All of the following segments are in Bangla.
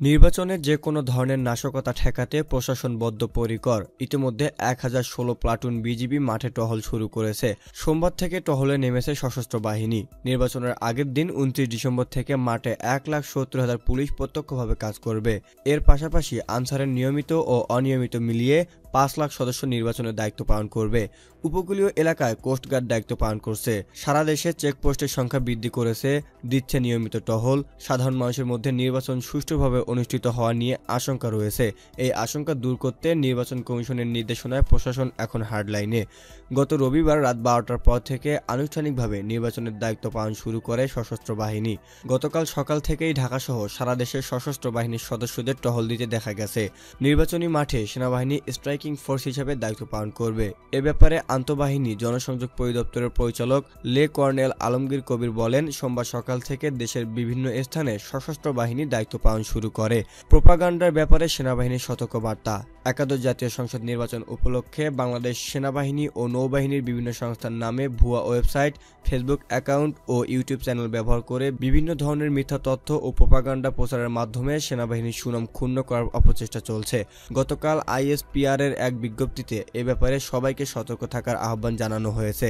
নির্বাচনে যে কোনো ধরনের নাশকতা ঠেকাতে প্রশাসন বদ্ধপরিকর। ইতিমধ্যে এক হাজার ষোলো প্লাটুন বিজিবি মাঠে টহল শুরু করেছে। সোমবার থেকে টহলে নেমেছে সশস্ত্র বাহিনী। নির্বাচনের আগের দিন উনত্রিশ ডিসেম্বর থেকে মাঠে এক লাখ সত্তর হাজার পুলিশ প্রত্যক্ষভাবে কাজ করবে। এর পাশাপাশি আনসারের নিয়মিত ও অনিয়মিত মিলিয়ে পাঁচ লাখ সদস্য নির্বাচনের দায়িত্ব পালন করবে। উপকূলীয় এলাকায় কোস্টগার্ড দায়িত্ব পালন করছে। সারা দেশে চেকপোস্টের সংখ্যা বৃদ্ধি করেছে, দিচ্ছে নিয়মিত টহল। সাধারণ মানুষের মধ্যে নির্বাচন সুষ্ঠুভাবে অনুষ্ঠিত হওয়া নিয়ে আশঙ্কা রয়েছে। এই আশঙ্কা দূর করতে নির্বাচন কমিশনের নির্দেশনায় প্রশাসন এখন হার্ডলাইনে। গত রবিবার রাত বারোটার পর থেকে আনুষ্ঠানিকভাবে নির্বাচনের দায়িত্ব পালন শুরু করে সশস্ত্র বাহিনী। গতকাল সকাল থেকেই ঢাকাসহ সারা দেশের সশস্ত্র বাহিনীর সদস্যদের টহল দিতে দেখা গেছে। নির্বাচনী মাঠে সেনাবাহিনী স্ট্রাইকিং ফোর্স হিসেবে দায়িত্ব পালন করবে। এ ব্যাপারে আন্তঃবাহিনী জনসংযোগ পরিদপ্তরের পরিচালক লে কর্নেল আলমগীর কবির বলেন, সোমবার সকাল থেকে দেশের বিভিন্ন স্থানে সশস্ত্র বাহিনী দায়িত্ব পালন শুরু করে। প্রোপাগান্ডার ব্যাপারে সেনাবাহিনীর সতর্কবার্তা। একাদশ জাতীয় সংসদ নির্বাচন উপলক্ষে বাংলাদেশ সেনাবাহিনী ও নৌবাহিনীর বিভিন্ন সংস্থার নামে ভুয়া ওয়েবসাইট, ফেসবুক অ্যাকাউন্ট ও ইউটিউব চ্যানেল ব্যবহার করে বিভিন্ন ধরনের মিথ্যা তথ্য ও প্রোপাগান্ডা প্রচারের মাধ্যমে সেনাবাহিনীর সুনাম ক্ষুণ্ণ করার অপচেষ্টা চলছে। গতকাল আইএসপিআর এর এক বিজ্ঞপ্তিতে এ ব্যাপারে সবাইকে সতর্ক থাকার আহ্বান জানানো হয়েছে।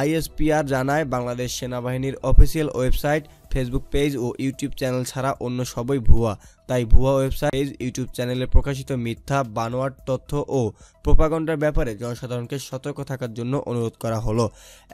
আইএসপিআর জানায়, বাংলাদেশ সেনাবাহিনীর অফিসিয়াল ওয়েবসাইট ফেসবুক পেজ ও ইউটিউব চ্যানেল ছাড়া অন্য সবই ভুয়া। তাই ভুয়া ওয়েবসাইট পেজ ইউটিউব চ্যানেলে প্রকাশিত মিথ্যা বানোয়ার তথ্য ও প্রোপাগন্ডার ব্যাপারে জনসাধারণকে সতর্ক থাকার জন্য অনুরোধ করা হলো।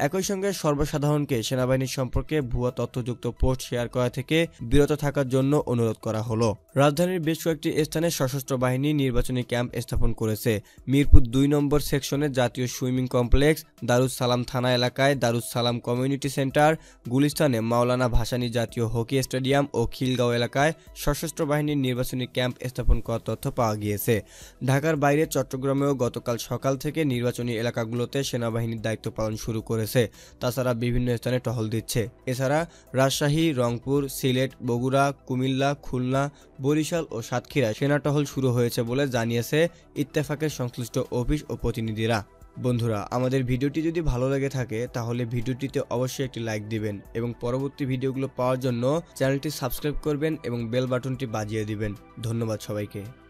একই সঙ্গে সর্বসাধারণকে সেনাবাহিনীর সম্পর্কে ভুয়া তথ্যযুক্ত পোস্ট শেয়ার করা থেকে বিরত থাকার জন্য অনুরোধ করা হলো। রাজধানীর বেশ কয়েকটি স্থানে সশস্ত্র বাহিনী নির্বাচনী ক্যাম্প স্থাপন করেছে। মিরপুর দুই নম্বর সেকশনে জাতীয় সুইমিং কমপ্লেক্স, দারুস সালাম থানা এলাকায় দারুস সালাম কমিউনিটি সেন্টার, গুলিস্তানে মাওলানা ভাসানী জাতীয় হকি স্টেডিয়াম ও খিলগাঁও এলাকায় সশস্ত্র বাহিনীর নির্বাচনী ক্যাম্প স্থাপন করার তথ্য পাওয়া গিয়েছে। ঢাকার বাইরে চট্টগ্রামেও গতকাল সকাল থেকে নির্বাচনী এলাকাগুলোতে সেনাবাহিনীর দায়িত্ব পালন শুরু করেছে। তাছাড়া বিভিন্ন স্থানে টহল দিচ্ছে। এছাড়া রাজশাহী, রংপুর, সিলেট, বগুড়া, কুমিল্লা, খুলনা, বরিশাল ও সাতক্ষীরায় সেনা টহল শুরু হয়েছে বলে জানিয়েছে ইত্তেফাকের সংশ্লিষ্ট অফিস ও প্রতিনিধিরা। বন্ধুরা, আমাদের ভিডিওটি যদি ভালো লেগে থাকে, তাহলে ভিডিওটিতে অবশ্যই একটি লাইক দিবেন এবং পরবর্তী ভিডিওগুলো পাওয়ার জন্য চ্যানেলটি সাবস্ক্রাইব করবেন এবং বেল বাটনটি বাজিয়ে দিবেন। ধন্যবাদ সবাইকে।